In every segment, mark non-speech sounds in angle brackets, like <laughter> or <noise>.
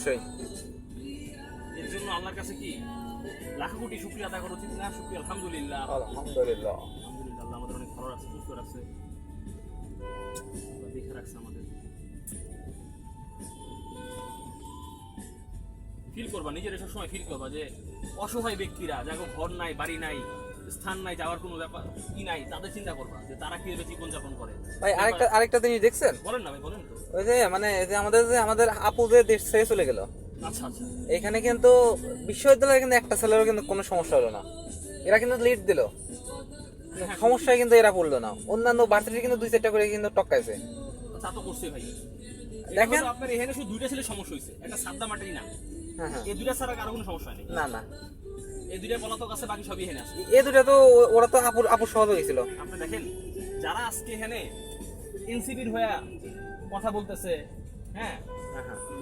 অবশ্যই। এর জন্য আল্লাহর কাছে কি? লাখ কোটি শুক্রিয়া আদায় করা উচিত না? শুক্রিয়া আলহামদুলিল্লাহ। আলহামদুলিল্লাহ। আলহামদুলিল্লাহ আল্লাহ আমাদের অনেক ভালো রাখছে সুস্থ রাখছে। দেখে রাখছে আমাদের। ফিল করবা নিজের সব সময় ফিল করবা যে অসহায় ব্যক্তিরা যাকে ঘর নাই বাড়ি নাই স্থান নাই যাওয়ার কোনো ব্যাপার কি নাই তাদের চিন্তা করবা যে তারা কীভাবে জীবন যাপন করে। ভাই আরেকটা আরেকটা জিনিস দেখছেন? বলেন না ভাই বলেন তো। ওই যে মানে যে আমাদের যে আমাদের আপু যে দেশ ছেড়ে চলে গেল আচ্ছা আচ্ছা। এখানে কিন্তু বিশ্ববিদ্যালয়ে কিন্তু একটা ছেলেরও কিন্তু কোনো সমস্যা হলো না। এরা কিন্তু লিড দিল। সমস্যায় কিন্তু এরা পড়ল না। অন্যান্য ভার্সিটি কিন্তু দুই চারটা করে কিন্তু টক্কাইছে। তা তো করছে ভাই। দেখেন। আপনার এখানে শুধু দুইটা ছেলে সমস্যা হয়েছে একটা সাদ্দা মাটির না হ্যাঁ হ্যাঁ। এই দুইটা ছাড়া কারও কোনো সমস্যা নেই। না না। এই দুইটা পলাতক আছে বাকি সবই এখানে আছে। এ দুটা তো ওরা তো আপুর আপুর সহযোগী ছিল আপনি দেখেন যারা আজকে এনসিপির হয়ে কথা বলতেছে হ্যাঁ?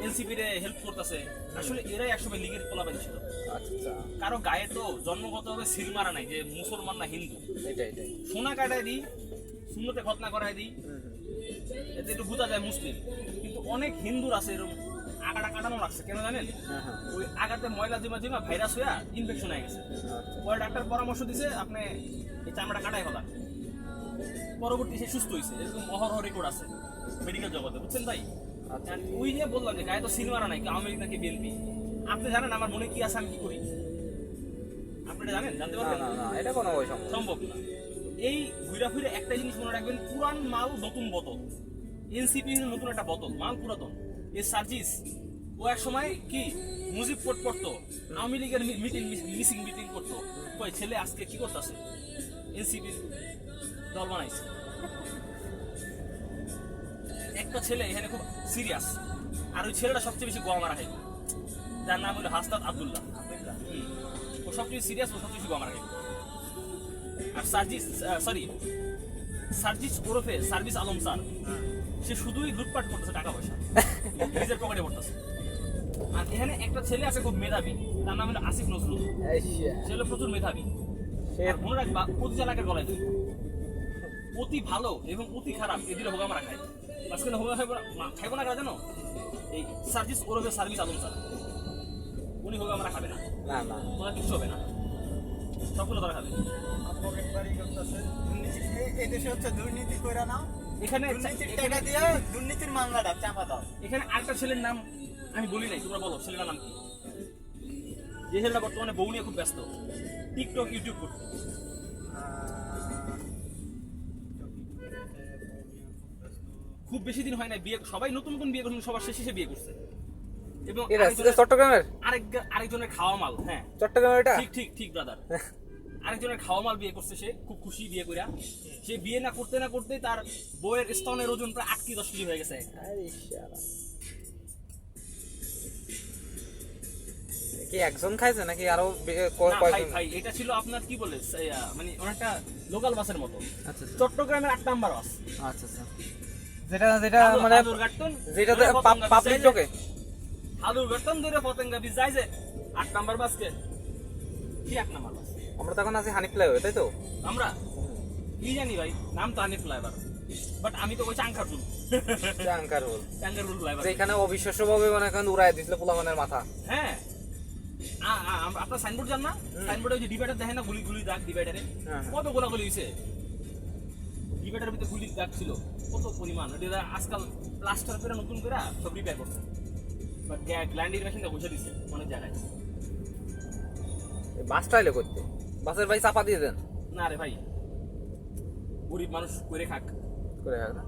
এনসিপির হেল্প করতেছে আসলে এরাই একসময় লীগের পোলাপানি ছিল। আচ্ছা। কারও গায়ে তো জন্মগতভাবে সিল মারা নাই যে মুসলমান না হিন্দু। এটাই সোনা কাটায় দিই শূন্যতে ঘটনা করায় দিই এতে একটু বোঝা যায় মুসলিম। কিন্তু অনেক হিন্দুর আছে এরকম আগাটা কাটানো রাখছে কেন জানেন? হ্যাঁ হ্যাঁ। ওই আগাতে ময়লা জিমা জিমা ভাইরাস হয়ে ইনফেকশন হয়ে গেছে। পরে ডাক্তার পরামর্শ দিছে আপনি এই চামড়া কাটাই হলা। পরবর্তী সে সুস্থ হয়েছে এরকম অহরহ রেকর্ড আছে মেডিকেল জগতে বুঝছেন ভাই? আচ্ছা। ওই যে বললাম যে গায়ে তো সিল মারা নাই কি আওয়ামী লীগ নাকি বিএনপি আপনি জানেন আমার মনে কি আছে আমি কি করি? আপনি এটা জানেন? জানতে পারবেন? না এটা কোনো সম্ভব সম্ভব না। এই ঘুরা ফিরে একটা জিনিস মনে রাখবেন পুরান মাল নতুন বোতল। এনসিপি নতুন একটা বোতল মাল পুরাতন। এই সার্জিস, ও এক সময় কি মুজিব কোট পড়তো? আওয়ামী লীগের মিটিং, মিসিং মিটিং করতো। কই ছেলে আজকে কি করতেছে? এনসিপির দল বানাইছে। একটা ছেলে এখানে খুব সিরিয়াস আর ওই ছেলেটা সবচেয়ে বেশি গোয়া মারা খাইবে যার নাম হলো হাসনাত আবদুল্লাহ। ও সবচেয়ে সিরিয়াস ও সবচেয়ে বেশি গোয়া মারা আর সার্জিস সরি সার্জিস ওরফে সার্ভিস আলম স্যার। সে শুধুই লুটপাট করতেছে টাকা পয়সা। <laughs> নিজের পকেটে পড়তেছে। আর এখানে একটা ছেলে আছে খুব মেধাবী তার নাম হলো আসিফ নজরুল। সে হলো প্রচুর মেধাবী। মনে রাখবা প্রতি এলাকার গলায় দুই অতি ভালো এবং অতি খারাপ এই দুটো হোগামারা খায়। মাঝখানে হোগা খাইবো না না জানো? এই সার্ভিস ওরফে সার্ভিস আলম স্যার। উনি হোগামারা খাবে না। না না। ওনার কিছু হবে না। সবগুলো তারা খাবে। এই দেশে হচ্ছে দুর্নীতি করে নাও। এখানে দুর্নীতির টাকা দিয়ে দুর্নীতির মামলাটা চাপা দাও। এখানে আরেকটা ছেলের নাম আমি বলি নাই তোমরা বলো ছেলেটার নাম কি? যে ছেলেটা বর্তমানে বউ নিয়ে খুব ব্যস্ত টিকটক ইউটিউব করতে খুব বেশি দিন হয় না বিয়ে সবাই নতুন নতুন বিয়ে করছেন সবার শেষে বিয়ে করছে। এবং চট্টগ্রামের? আরেক আরেকজনের খাওয়া মাল হ্যাঁ। চট্টগ্রামের এটা? ঠিক ঠিক ঠিক ব্রাদার <laughs> আরেকজনের খাওয়া মাল বিয়ে করছে সে খুব খুশি বিয়ে কইরা। সে বিয়ে না করতে না করতে তার বইয়ের স্তনের ওজন প্রায় আট কি দশ কেজি হয়ে গেছে। কি একজন খাইছে নাকি আরও ভাই এটা ছিল আপনার কি বলে মানে অনেকটা লোকাল বাসের মতো। আচ্ছা আচ্ছা। চট্টগ্রামের আট নাম্বার বাস আচ্ছা আচ্ছা। যেটা যেটা মানে বীজ পাবলিক যে- ঢোকে ধরে পতেঙ্গা বীজ যায় যে আট নাম্বার বাসকে কি। আট নাম্বার? বাস আমরা তখন আছি হানি ফ্লাইওয়ে তাই তো? আমরা? কি জানি ভাই নাম তো হানি ফ্লাইভার বাট আমি তো ওই চাঙ্কার রুল জাঙ্কার বল চাঙ্কার রুল ফ্লাইভার যেখানে অবিশ্বাস্য ভাবে মানে এখন উড়াই দিছিল পোলামানের মাথা। হ্যাঁ। আ- আ- আপনার সাইনবোর্ড জান না? সাইনবোর্ডে ওই যে ডিভাইডার দেখেন না? গুলি গুলি দাগ ডিভাইডারে হ্যাঁ। কত গোলাগুলি হয়েছে ডিভাইডারের ভিতরে গুলির দাগ ছিল। কত পরিমাণ? ওটা আজকাল প্লাস্টার করে নতুন করে সব রিপেয়ার করছে। বাট গ্ল্যান্ডির মেশিনটা বসে দিছে অনেক জায়গায়। বাসটা এলো করতে। বাসের ভাই চাপা দিয়ে দেন। না রে ভাই। গরিব মানুষ করে খাক। করে রাখ না।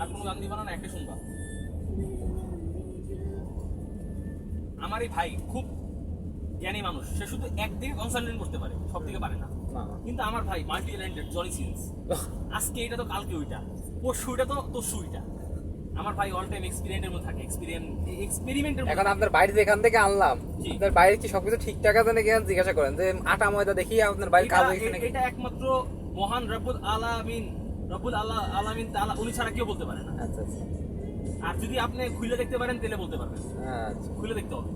আর কোনো গান দিবা না একটা শুনবা। আমার এই ভাই খুব জ্ঞানী মানুষ। সে শুধু একদিকে কনসালটেন্ট করতে পারে সব দিকে পারে না। কিন্তু আমার ভাই মাল্টি ট্যালেন্টেড জনি সিন্স আজকে এটা তো কালকে ওইটা। পরশু এটা তো আমার ভাই অল টাইম এক্সপেরিমেন্টের মধ্যে থাকে এক্সপেরিমেন্ট এক্সপেরিমেন্টের এখন আপনার বাইরে যেখান থেকে আনলাম আপনার বাইরে কি সবকিছু ঠিকঠাক আছে নাকি জিজ্ঞাসা করেন যে আটা ময়দা দেখি আপনার বাইরে কাজ হয়েছে নাকি? এটা একমাত্র মহান রব্বুল আলামিন রব্বুল আল্লাহ আলামিন তাআলা উনি ছাড়া কেউ বলতে পারে না। আচ্ছা আচ্ছা। আর যদি আপনি খুলে দেখতে পারেন তাহলে বলতে পারবেন। আচ্ছা। খুলে দেখতে হবে।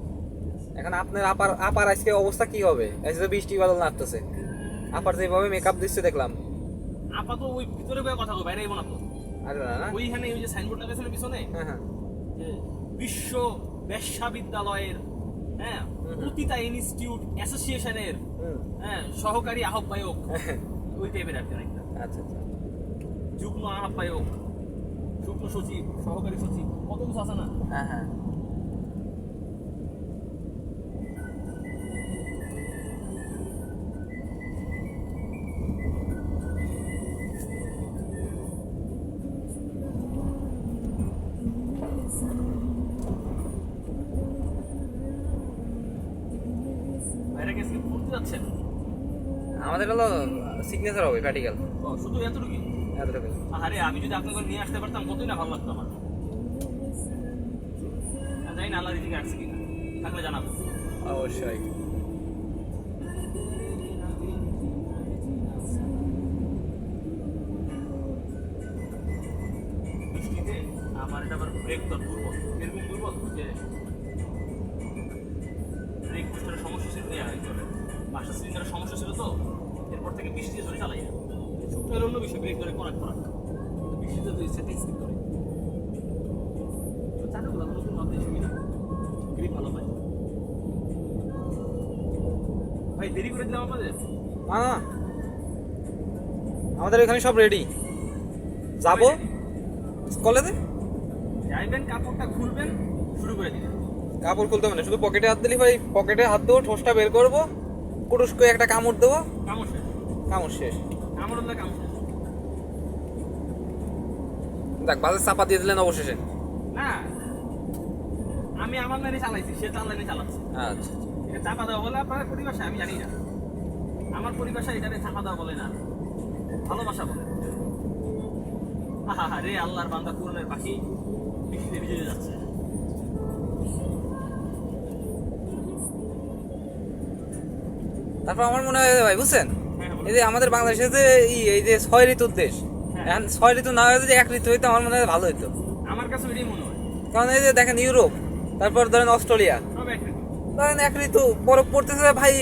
এখন আপনার আপার আপার আজকে অবস্থা কি হবে? আজকে বৃষ্টি বাদল নাড়তেছে। আপার যেভাবে মেকআপ দিচ্ছে দেখলাম। আপাতত ওই ভিতরে বয়ে কথা বলব বাইরে আইবো না তো। আর না না। ওইখানে ওই যে সাইনবোর্ড লাগাইছিল পিছনে? হ্যাঁ হ্যাঁ। বিশ্ব বেশ্যাবিদ্যালয়ের হ্যাঁ প্রতিটা ইনস্টিটিউট অ্যাসোসিয়েশনের। হ্যাঁ সহকারী আহ্বায়ক। ওই টাইপের আর কি আচ্ছা আচ্ছা। যুগ্ম আহ্বায়ক যুগ্ম সচিব সহকারী সচিব কত কিছু আছে না? হ্যাঁ হ্যাঁ। আমাদের হলো সিগনেচার হবে প্র্যাকটিক্যাল শুধু এতটুকু এতটুকু আরে আমি যদি আপনাকে নিয়ে আসতে পারতাম কতই না ভালো লাগতো আমার। জানি না আল্লাহ রিজিকে আসছে কিনা। থাকলে জানাব। অবশ্যই। আমার এটা আবার ব্রেক তো দুর্বল এরকম দুর্বল যে ব্রেক বুস্টারের সমস্যা ছিল মাস্টার সিলিন্ডারের সমস্যা ছিল তো। এরপর থেকে বৃষ্টিতে ধরে চালাই হলে অন্য বিষয় ব্রেক করাক করাক। বৃষ্টিতে তো করে ভাবতে সুবিধা গ্রিপ ভালো পাই ভাই দেরি করে দিলাম না আমাদের এখানে সব রেডি যাব? কলেজে যাইবেন কাপড়টা খুলবেন শুরু করে দিবেন। কাপড় খুলতে হবে না শুধু পকেটে হাত দিলি ভাই পকেটে হাত দেবো ঠোসটা বের করব কুটুস করে একটা কামড় দেবো। কামড় কামড় শেষ। কামড় হলে কামড় শেষ। দেখ বাসে চাপা দিয়ে দিলেন অবশেষে। না আমি আমার লাইনে চালাইছি সে তার লাইনে চালাচ্ছে। আচ্ছা এটা চাপা দেওয়া বলে আপনার পরিভাষা আমি জানি না। আমার পরিভাষা চাপা দেওয়া বলে না। ভালোবাসা বলে। আহা রে আল্লাহর বান্দা পূরণের পাখি। বৃষ্টিতে ভিজে যাচ্ছে। তারপর আমার মনে হয় ভাই বুঝছেন। এই যে আমাদের বাংলাদেশে যে এই যে ছয় ঋতুর দেশ হ্যাঁ। এখন ছয় ঋতু না হয়ে যদি এক ঋতু হইতো আমার মনে হয় ভালো হইতো। আমার কাছে এটাই মনে হয়। কারণ এই যে দেখেন ইউরোপ তারপর ধরেন অস্ট্রেলিয়া। ধরেন এক ঋতু বরফ পড়তেছে ভাই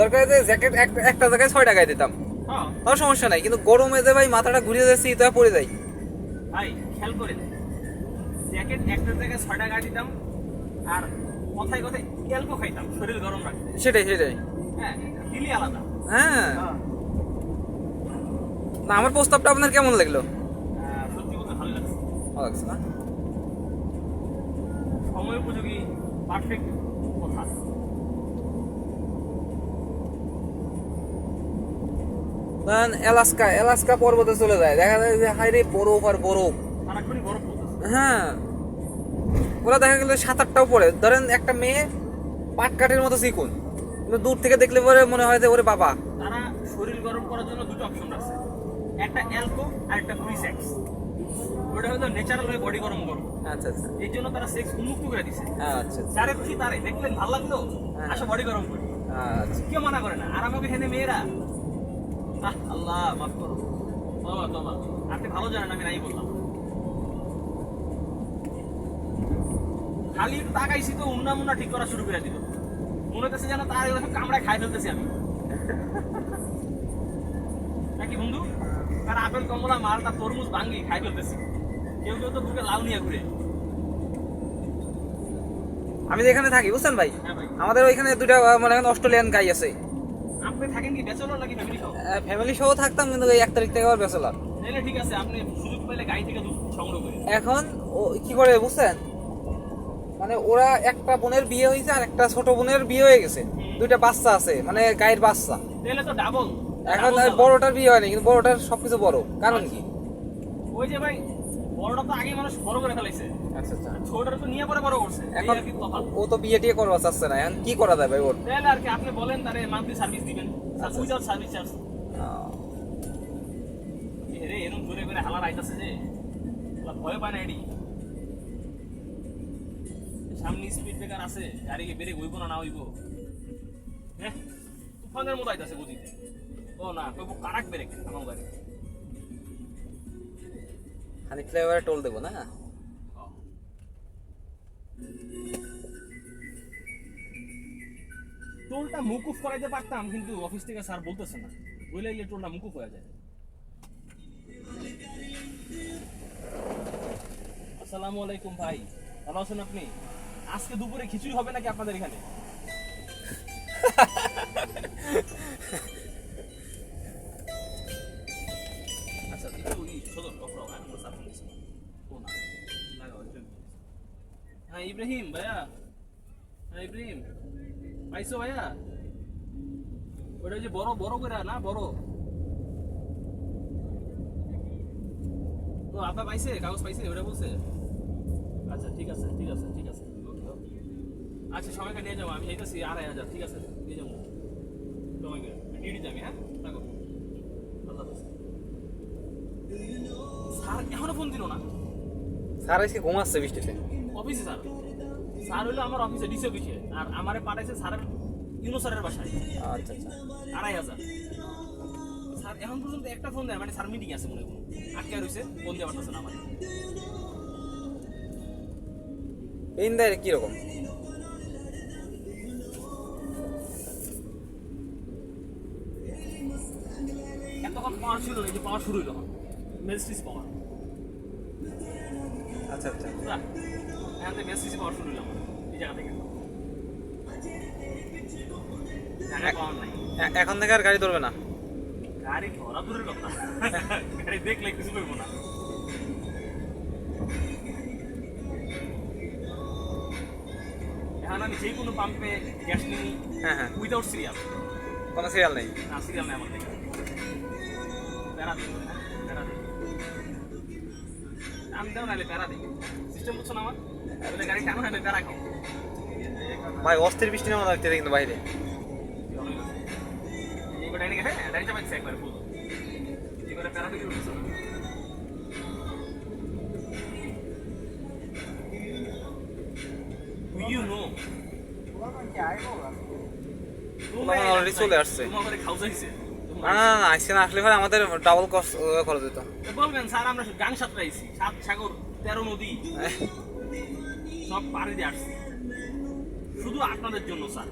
দরকার যে জ্যাকেট একটা জায়গায় ছয় টাকায় দিতাম। হ্যাঁ। কোনো সমস্যা নাই কিন্তু গরমে যে ভাই মাথাটা ঘুরিয়ে যাচ্ছে তো পড়ে যাই ভাই খেয়াল করে জ্যাকেট একটা জায়গায় ছয় টাকা দিতাম আর কথায় কথায় অল্প খাইতাম শরীর গরম রাখতে। সেটাই সেটাই। হ্যাঁ দিলি আলাদা। হ্যাঁ। না আমার প্রস্তাবটা আপনার কেমন লাগল? আহ, সত্যি বলতে ভালো লাগছে না? সময় উপযোগী পারফেক্ট কথা। ধরেন এলাস্কা এলাস্কা পর্বতে চলে যায়। দেখা যায় যে হাইরে বরফ আর বরফ হ্যাঁ। ওরা দেখা গেল সাত আটটাও পড়ে। ধরেন একটা মেয়ে পাট কাঠের মতো চিকুন কিন্তু দূর থেকে দেখলে পরে মনে হয় যে ওরে বাবা। তারা শরীর গরম করার জন্য দুটো অপশন রাখছে একটা অ্যালকো আর একটা ওটা হলো ন্যাচারাল হয়ে বডি গরম আচ্ছা আচ্ছা। এই জন্য তারা সেক্স উন্মুক্ত করে দিছে। আচ্ছা যারে খুশি তারে দেখলেন ভালো লাগল হ্যাঁ। আসো বডি গরম করি। আচ্ছা। কেউ মানা করে না। আর আমাকে হেনে মেয়েরা আহ আল্লাহ মাফ করো। বাবা বাবা। আপনি ভালো জানেন আমি নাই বললাম। খালি তাকাইছি তো উন্না মুন্না ঠিক করা শুরু করে দিল। মনে হচ্ছে যেন তার এগুলো সব কামড়ায় খাই ফেলতেছি আমি। নাকি বন্ধু? তার আপেল কমলা মালটা তরমুজ ভাঙ্গি খাই ফেলতেছি। কেউ কেউ তো বুকে লাউ নিয়ে ঘুরে। আমি যে এখানে থাকি বুঝছেন ভাই? হ্যাঁ আমাদের ওইখানে দুটা মানে অস্ট্রেলিয়ান গাই আছে। আপনি থাকেন কি ব্যাচেলর নাকি ফ্যামিলি সহ? ফ্যামিলি সহ থাকতাম কিন্তু এই এক তারিখ থেকে আবার তাহলে ঠিক আছে আপনি সুযোগ পেলে গাড়ি থেকে দুধ সংগ্রহ করেন। এখন ও কি করে বুঝছেন? মানে ওরা একটা বোনের বিয়ে হয়েছে আর একটা ছোট বোনের বিয়ে হয়ে গেছে। দুইটা বাচ্চা আছে মানে গায়ের বাচ্চা। তাহলে তো ডাবল এখন বড়টার বিয়ে হয়নি কিন্তু বড়টার সবকিছু বড়। কারণ কি? ওই যে ভাই বড়টা তো আগে মানুষ বড় করে ফেলাইছে। আচ্ছা আচ্ছা। ছোটটা তো নিয়ে পরে বড় করছে। এখন ও তো বিয়ে টিয়ে করবা চাচ্ছে না এখন কি করা যায় ভাই ওর? তাহলে আর কি আপনি বলেন তারে মান্থলি সার্ভিস দিবেন। আচ্ছা। Without service charge. রে এরকম জোরে করে হালার আইতাছে যে। ভয় পায় না এডি। সামনে স্পিড ব্রেকার আছে গাড়ি ব্রেক হইব না না হইব হ্যাঁ? তুফানের মতো আইতাছে গতিতে। ও না কইব কারাক ব্রেক আমার গাড়ি। খানিক ফ্লেভারে টোল দেবো না? টোলটা মুকুফ করাইতে পারতাম কিন্তু অফিস থেকে স্যার বলতেছে না। বলে এলে টোলটা মুকুফ হয়ে যায়। আসসালামু আলাইকুম ভাই ভালো আছেন আপনি? আজকে দুপুরে খিচুড়ি হবে নাকি আপনাদের এখানে? আচ্ছা ও হ্যাঁ ইব্রাহিম, ভাইয়া। হ্যাঁ ইব্রাহিম। পাইছো, ভাইয়া? ওটা যে বড় বড় করে না, বড়? তো আপনার পাইছে, কাগজ পাইছে, ওটা বলছে। আচ্ছা ঠিক আছে ঠিক আছে ঠিক আছে। আচ্ছা সময়কে নিয়ে যাব। আমি যাইতেছি আড়াই হাজার ঠিক আছে? নিয়ে যাব। সময়কে ডিউটি যাবি হ্যাঁ? থাকো আল্লাহ স্যার এখনও ফোন দিল না? স্যার আজকে ঘুমাচ্ছে বৃষ্টিতে। অফিসে স্যার? স্যার হইল আমার অফিসে ডিসি অফিসে আর আমারে পাঠাইছে স্যারের ইউনো স্যারের বাসায়। আচ্ছা আচ্ছা। আড়াই হাজার। স্যার এখন পর্যন্ত একটা ফোন দেয় মানে স্যার মিটিং আছে মনে হয় আটকে রয়েছে ফোন দেওয়া পারতেছে না আমার। পেন দেয় কীরকম? পাওয়ার না এই যে পাওয়ার শুরু হইল মেসিস পাওয়ার আচ্ছা আচ্ছা। বুঝলা এখান থেকে মেসিস পাওয়ার শুরু হইল এই জায়গা থেকে। জায়গায় পাওয়ার নাই। এ- এখন থেকে আর গাড়ি ধরবে না? গাড়ি ধরা দূরের কথা। গাড়ি দেখলে কিছু করব না। এখন আমি যে কোনো পাম্পে গ্যাস নিই হ্যাঁ হ্যাঁ। উইদাউট সিরিয়াল কোনো সিরিয়াল নেই? না সিরিয়াল নেই আমার ভাই অস্থির বৃষ্টি নামা লাগছে কিন্তু বাইরে চলে আসছে। না না আসলে পরে আমাদের ডাবল কস্ট খরচ দিত। বলবেন স্যার আমরা গাং সাঁতরাইছি। সাত সাগর তেরো নদী। সব পাড়ি দিয়ে আসছি। শুধু আপনাদের জন্য স্যার।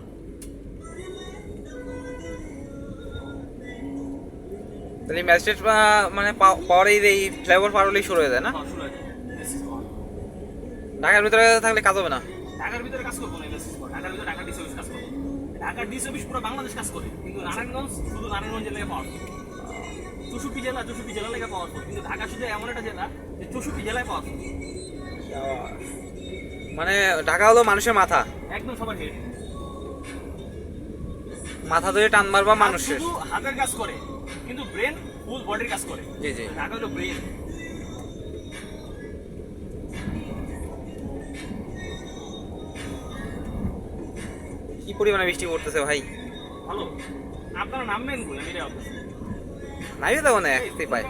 তাহলে ম্যাজিস্ট্রেট মানে পাওয়ারেই এই ফ্লাইওভার পার হলেই শুরু হয়ে যায় না? হয়ে। ঢাকার ভিতরে থাকলে কাজ হবে না? ঢাকার ভিতরে কাজ করব না ঢাকার ভিতরে ঢাকা ঢাকার ডিসি অফিস পুরো বাংলাদেশ কাজ করে। কিন্তু নারায়ণগঞ্জ শুধু নারায়ণগঞ্জ জেলায় পাওয়া চৌষট্টি জেলা চৌষট্টি জেলা লেগে পাওয়া কিন্তু ঢাকা শুধু এমন একটা জেলা যে চৌষট্টি জেলায় পাওয়া মানে ঢাকা হলো মানুষের মাথা। একদম সবার হেড মাথা ধরে টান মারবা মানুষের। হাতের কাজ করে কিন্তু ব্রেন ফুল বডির কাজ করে। জি জি। ঢাকা হলো ব্রেন পরিমাণে বৃষ্টি পড়তেছে ভাই। ভালো। আপনারা নামবেন কই? আমি এটা নাইও পাই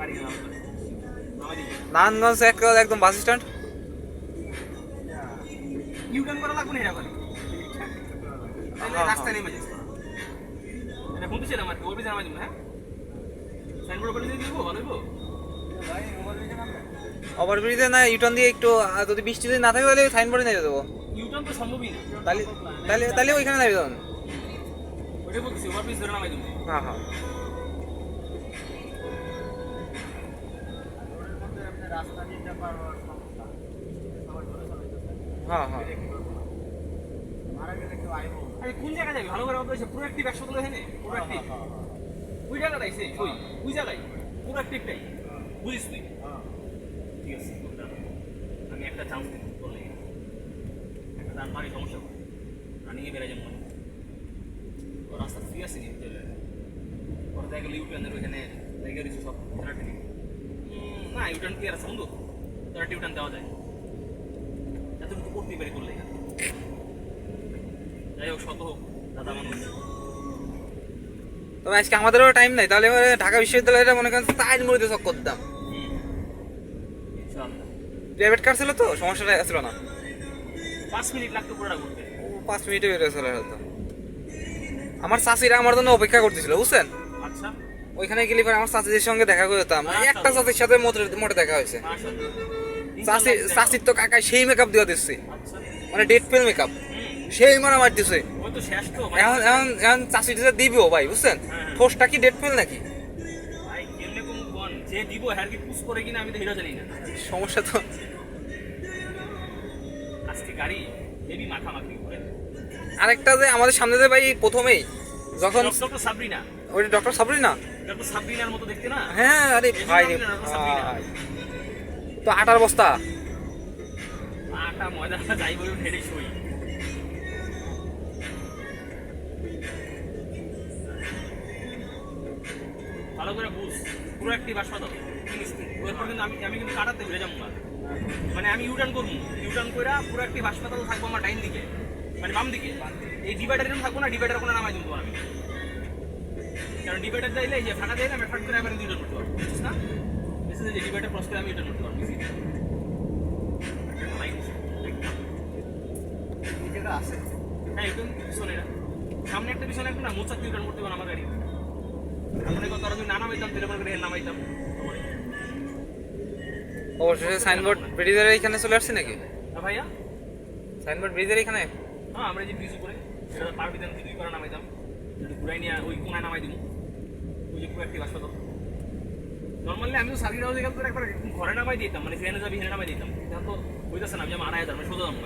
পারি না দিই। নারায়ণগঞ্জ এক একদম বাস স্ট্যান্ড। ইউটার্ন করা লাগবে না এরকম তাহলে হ্যাঁ, রাস্তায় নেমে যাস এটা কোন দিকে নামাই ওর পিছনে নামাই হ্যাঁ? সাইনবোর্ড করে দিয়ে দিব ভালো হইব? ভাই মোবাইল দিকে নামবে ওভারব্রিজে না ইউটার্ন দিয়ে একটু যদি বৃষ্টি যদি না থাকে তাহলে সাইনবোর্ডে নিয়ে দেবো। ইউটার্ন তো সম্ভবই না। তাহলে তাহলে তাহলে ওইখানে নামে দেবেন ওইটাই বলতেছি ওভার ব্রিজ ধরে নামাই দিব হ্যাঁ হ্যাঁ। রাস্তা দিতে সবার হ্যাঁ হ্যাঁ। মারা গেলে কেউ আইবো আরে কোন জায়গায় যাবি? ভালো করে বলতে পুরো একটি একশো তুলে হেনে পুরো ওই জায়গাটাই সেই ওই ওই জায়গায় একটিভটাই বুঝিস তুই? ঠিক আছে আমি একটা চান্স দান মারি সমস্যা করে রানিংয়ে বেড়ে যাব। ও রাস্তা ফ্রি আছে কিন্তু ওর দেখা গেলে ইউটার্নের ওইখানে জায়গা দিচ্ছে সব খেলা থেকে না ইউটার্ন ক্লিয়ার আছে বন্ধু? তোর ইউটার্ন দেওয়া যায়। এতটুকু করতেই পারি করলে যাই হোক শত হোক দাদা মানুষ। তবে আজকে আমাদেরও টাইম নাই তাহলে এবারে ঢাকা বিশ্ববিদ্যালয়টা মনে করেন চক্কর দিতাম হুম। ইনশাআল্লাহ। প্রাইভেট কার ছিল তো সমস্যাটা ছিল না। পাঁচ মিনিট লাগতো পুরোটা ঘুরতে। পাঁচ মিনিটে বেরিয়ে চলে আমার চাষিরা আমার জন্য অপেক্ষা করতেছিল বুঝছেন? আচ্ছা। ওইখানে গেলে পরে আমার চাচিদের সঙ্গে দেখা করে যেতাম। মানে একটা চাচির সাথে মোটে মোটে দেখা হয়েছে। মাশাআল্লাহ চাচি চাচির তো কাকা সেই মেকআপ দিয়ে দিচ্ছে। আচ্ছা। মানে ডেট ফেল মেকআপ সেই মারা মার দিছে। তো তো মানে- এখন এখন এখন চাষি যে দিব ভাই বুঝছেন? হ্যাঁ, হ্যাঁ। ঠোসটা কি ডেট ফেল নাকি? ভাই কেমনে আজকে গাড়ি হেভি মাখামাখি করে। আরেকটা যে আমাদের সামনে যে ভাই প্রথমেই যখন ডক্টর সাবরিনা। ওই ডক্টর সাবরিনা? ডক্টর সাবরিনার মতো দেখতে না? হ্যাঁ আরে ভাই রে ভাই। তো আটার বস্তা? আটা ময়দা যাই বলুন হেডে সই ভালো করে বুঝ। পুরো একটি এরপর কিন্তু আমি আমি কিন্তু কাটাতে ঘুরে যাব না। মানে আমি ইউটার্ন করব। ইউটার্ন করে পুরো একটি হাসপাতাল থাকব আমার ডাইন দিকে। মানে বাম দিকে। এই ডিভাইডার থাকব না ডিভাইডার কোনো নামাই দিব আমি। কারণ ডিভাইডার যাইলে এই যে ফাঁকা যাইলে আমি ফাট করে এবার ইউটার্ন করতে পারব। বুঝছিস না? বুঝছিস যে ডিভাইডার ক্রস করে আমি ইউটার্ন করতে পারব আছে। হ্যাঁ একদম পিছনে না সামনে একটা পিছনে একটা না মোচাক দিয়ে করতে পারেন আমার গাড়ি। করো তারা যদি না নামাইতাম তাহলে মনে করে নামাইতাম। অবশেষে সাইনবোর্ড ব্রিজের এখানে চলে আসছে নাকি? হ্যাঁ ভাইয়া। সাইনবোর্ড ব্রিজের এখানে হ্যাঁ আমরা যে ব্রিজ উপরে সেটা পার দিতাম দুই করে নামাইতাম যদি ঘুরাই নিয়ে ওই কোনায় নামাই দিব। ওই যে পুরো একটি হাসপাতাল নর্মালি আমিও সার্কিট হাউসে গেলে তো একবার ঘরে নামাই দিতাম মানে সেখানে যাবি নামাই দিতাম। এখন তো হইতেছে না আমি যেমন আড়াই হাজার মানে সোজা দাম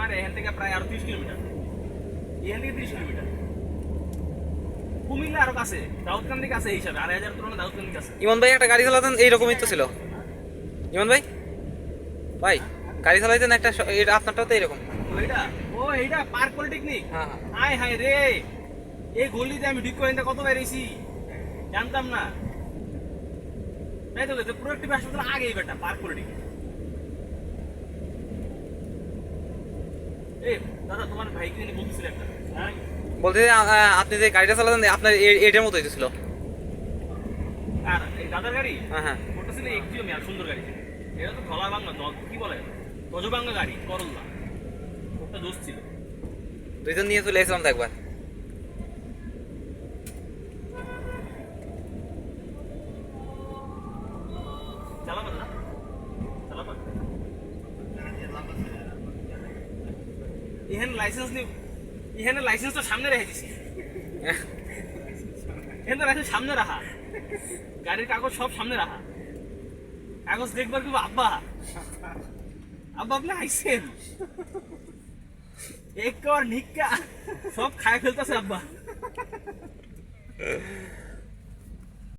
আর এখান থেকে প্রায় আরও তিরিশ কিলোমিটার। এখান থেকে তিরিশ কিলোমিটার। কুমিল্লা আরও কাছে দাউদকান্দি কাছে এই হিসাবে আড়াই হাজার তুলনায় দাউদকান্দি কাছে ইমন ভাই একটা গাড়ি চালাতেন এইরকমই তো ছিল। ইমন ভাই? ভাই গাড়ি চালাইতেন একটা এটা আপনারটাও তো এরকম ওইটা ও এইটা পার্ক পলিটেকনিক? হ্যাঁ হ্যাঁ। হাই হাই রে! এই গলিতে আমি ঠিক করে কত বেরিয়েছি জানতাম না। তাই তো বলছে, পুরো একটি হাসপাতাল আগেই বেটা পার্ক পলিটেকনিক। এ দাদা তোমার ভাইকে নিয়ে বলতেছিল একটা। হ্যাঁ বলতে আপনি যে গাড়িটা চালাতেন আপনার এটার মতো হইতেছিল আর দাদার গাড়ি? হ্যাঁ হ্যাঁ। ওটা ছিল একটিও মেয়ার সুন্দর গাড়ি এটা তো ধলা বাংলা কি বলে? গজবাংলা গাড়ি করল্লা ওটা দোষ ছিল। দুইজন নিয়ে চলে এসেছিলাম তো একবার। চালাবেন না? চালাবেন? ইহেন লাইসেন্স নি ইহেন লাইসেন্স তো সামনে রেখে দিছি। এখানে তো লাইসেন্স সামনে রাখা। গাড়ির কাগজ সব সামনে রাখা। কাগজ দেখবার কিন্তু আব্বা? আব্বা আপনি আইসেন এক কর নিক্কা সব খায় ফেলতেছে আব্বা।